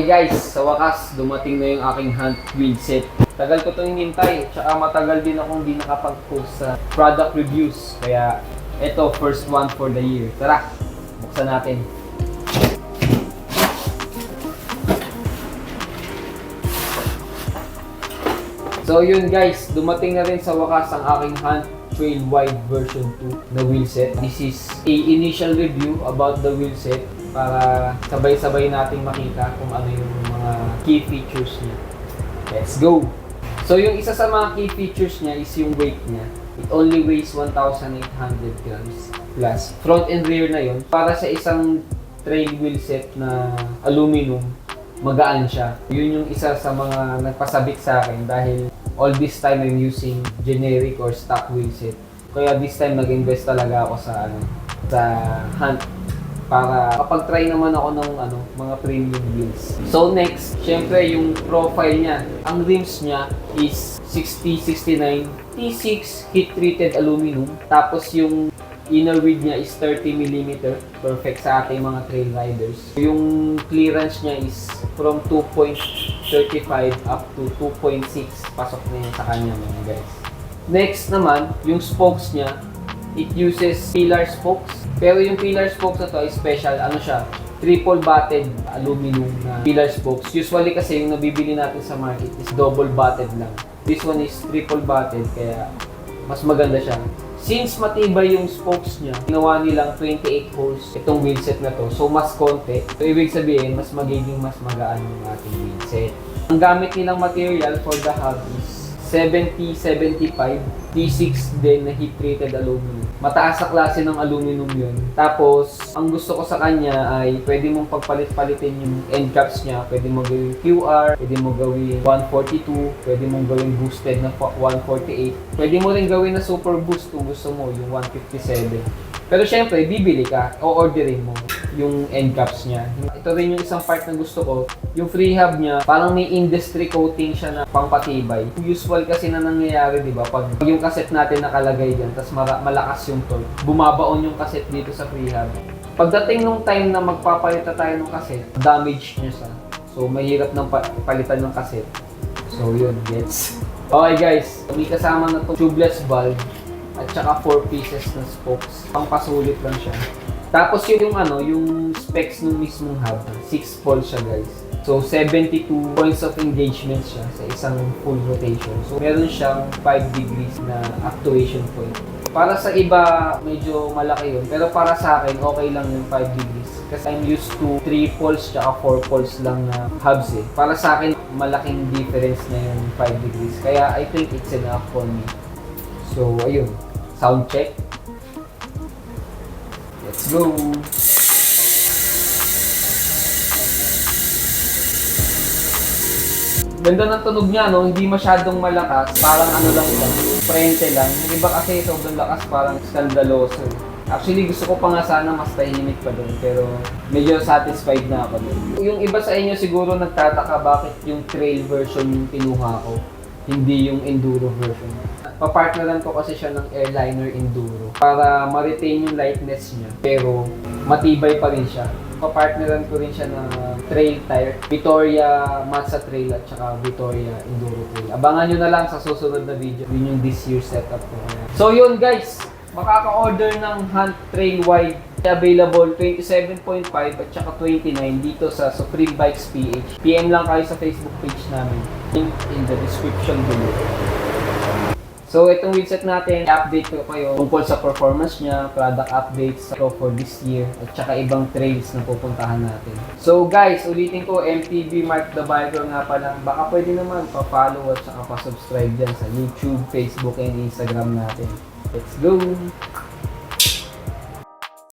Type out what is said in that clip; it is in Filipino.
Okay guys, sa wakas, dumating na yung aking hunt wheel set. Tagal ko itong hinintay, tsaka matagal din akong di nakapag-post sa product reviews. Kaya ito, first one for the year. Tara, buksan natin. So yun guys, dumating na rin sa wakas ang aking Hunt Trail Wide version 2 na wheelset. This is a initial review about the wheelset para sabay-sabay nating makita kung ano yung mga key features niya. Let's go! So yung isa sa mga key features niya is yung weight niya. It only weighs 1,800 grams plus. Front and rear na yun. Para sa isang trail wheelset na aluminum, magaan siya. Yun yung isa sa mga nagpasabik sa akin dahil all this time I'm using generic or stock wheelset. Kaya this time nag-invest talaga ako sa ano, sa Hunt para kapag try naman ako ng ano, mga premium wheels. So next, syempre yung profile niya. Ang rims niya is 6069 T6 heat treated aluminum. Tapos yung inner width niya is 30 mm. Perfect sa ating mga trail riders. Yung clearance niya is from 2.35 up to 2.6. Pasok na yun sa kanya mga guys. Next naman, yung spokes niya, it uses pillar spokes. Pero yung pillar spokes na to ay special, ano siya, triple batted aluminum na pillar spokes. Usually kasi yung nabibili natin sa market is double batted lang. This one is triple batted kaya mas maganda siya. Since matibay yung spokes niya, ginawa nilang 28 holes itong wheelset na to. So mas konti. So ibig sabihin, mas magiging mas magaan yung ating wheelset. Ang gamit nilang material for the hub is 70-75 T6 din na heat treated aluminum. Mataas sa klase ng aluminum yun. Tapos, ang gusto ko sa kanya ay pwede mong pagpalit-palitin yung end caps niya. Pwede mo gawing QR, pwede mo gawing 142, pwede mong gawing boosted na fa- 148. Pwede mo rin gawin na super boost kung gusto mo, yung 157. Pero syempre, bibili ka, o orderin mo yung end caps niya. Ito rin yung isang part na gusto ko. Yung free hub niya, parang may industry coating siya na pangpatibay. Usual kasi na nangyayari, di ba? Pag yung cassette natin nakalagay dyan, tapos malakas yung torque, bumabaon yung cassette dito sa free hub. Pagdating nung time na magpapalit na tayo ng cassette, damage niya siya. So, mahirap ng pa- palitan ng cassette. So, yun, gets. Okay guys, may kasama na to tubeless valve at saka 4 pieces na spokes. Pangpasulit lang siya. Tapos yung, ano, yung specs ng mismong hub, 6 poles siya guys. So 72 points of engagement siya sa isang full rotation. So meron siyang 5 degrees na actuation point. Para sa iba, medyo malaki yun. Pero para sa akin, okay lang yung 5 degrees. Kasi I'm used to 3 poles tsaka 4 poles lang na hubs eh. Para sa akin, malaking difference na yung 5 degrees. Kaya I think it's enough for me. So, ayun. Sound check. Let's go! Ganda ng tunog niya, no? Hindi masyadong malakas. Parang ano lang siya. Prente lang. Yung iba kasi sobrang lakas, parang skandaloso. Actually, gusto ko pa nga sana mas tahimik pa doon. Pero medyo satisfied na ako doon. Yung iba sa inyo siguro nagtataka bakit yung trail version yung kinuha ko. Hindi yung enduro version. Papartneran ko kasi siya ng airliner enduro para ma-retain yung lightness niya pero matibay pa rin siya. Papartneran ko rin siya ng trail tire, Victoria Mazda Trail at saka Victoria Enduro Trail. Abangan nyo na lang sa susunod na video. Yun yung this year setup ko. So yun guys, makaka-order ng Hunt Trail Wide available 27.5 at saka 29 dito sa Supreme Bikes PH. PM lang kayo sa Facebook page namin. Link in the description below. So, itong wheelset natin, i-update ko kayo tungkol sa performance niya, product updates ko for this year, at saka ibang trails na pupuntahan natin. So, guys, ulitin ko, MTB Mark the Biker nga pala. Baka pwede naman pa-follow at saka pa-subscribe dyan sa YouTube, Facebook, and Instagram natin. Let's go!